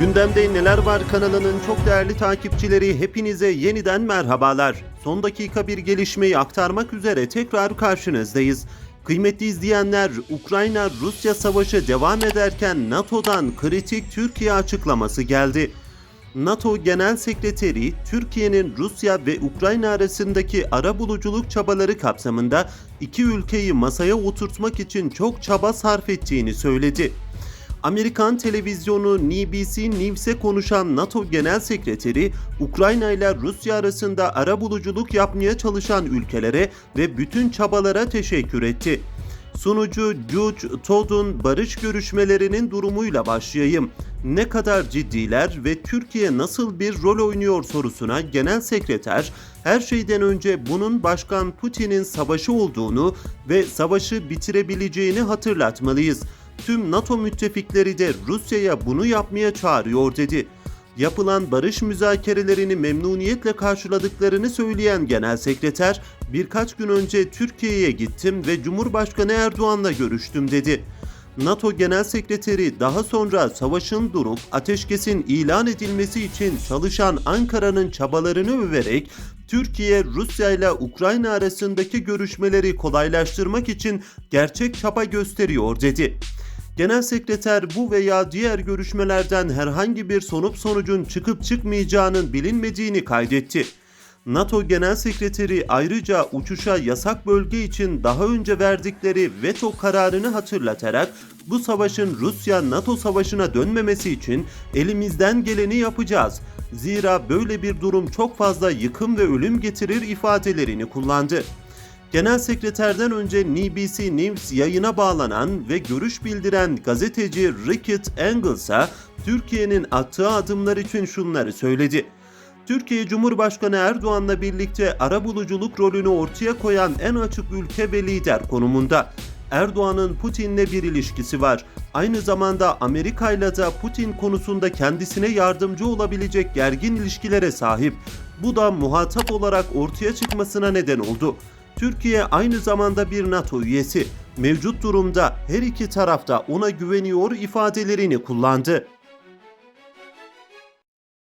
Gündemde Neler Var kanalının çok değerli takipçileri hepinize yeniden merhabalar. Son dakika bir gelişmeyi aktarmak üzere tekrar karşınızdayız. Kıymetli izleyenler, Ukrayna-Rusya savaşı devam ederken NATO'dan kritik Türkiye açıklaması geldi. NATO Genel Sekreteri, Türkiye'nin Rusya ve Ukrayna arasındaki arabuluculuk çabaları kapsamında iki ülkeyi masaya oturtmak için çok çaba sarf ettiğini söyledi. Amerikan televizyonu NBC News'e konuşan NATO Genel Sekreteri, Ukrayna ile Rusya arasında arabuluculuk yapmaya çalışan ülkelere ve bütün çabalara teşekkür etti. Sunucu Jude Todd'un barış görüşmelerinin durumuyla başlayayım. Ne kadar ciddiler ve Türkiye nasıl bir rol oynuyor sorusuna Genel Sekreter, her şeyden önce bunun Başkan Putin'in savaşı olduğunu ve savaşı bitirebileceğini hatırlatmalıyız. Tüm NATO müttefikleri de Rusya'ya bunu yapmaya çağırıyor dedi. Yapılan barış müzakerelerini memnuniyetle karşıladıklarını söyleyen Genel Sekreter, birkaç gün önce Türkiye'ye gittim ve Cumhurbaşkanı Erdoğan'la görüştüm dedi. NATO Genel Sekreteri daha sonra savaşın durup ateşkesin ilan edilmesi için çalışan Ankara'nın çabalarını överek Türkiye, Rusya ile Ukrayna arasındaki görüşmeleri kolaylaştırmak için gerçek çaba gösteriyor dedi. Genel Sekreter bu veya diğer görüşmelerden herhangi bir sonuç sonucun çıkıp çıkmayacağının bilinmediğini kaydetti. NATO Genel Sekreteri ayrıca uçuşa yasak bölge için daha önce verdikleri veto kararını hatırlatarak bu savaşın Rusya-NATO savaşına dönmemesi için elimizden geleni yapacağız. Zira böyle bir durum çok fazla yıkım ve ölüm getirir ifadelerini kullandı. Genel Sekreterden önce NBC News yayına bağlanan ve görüş bildiren gazeteci Rickett Engels'a Türkiye'nin attığı adımlar için şunları söyledi. Türkiye Cumhurbaşkanı Erdoğan'la birlikte arabuluculuk rolünü ortaya koyan en açık ülke ve lider konumunda. Erdoğan'ın Putin'le bir ilişkisi var. Aynı zamanda Amerika'yla da Putin konusunda kendisine yardımcı olabilecek gergin ilişkilere sahip. Bu da muhatap olarak ortaya çıkmasına neden oldu. Türkiye aynı zamanda bir NATO üyesi. Mevcut durumda her iki tarafta ona güveniyor ifadelerini kullandı.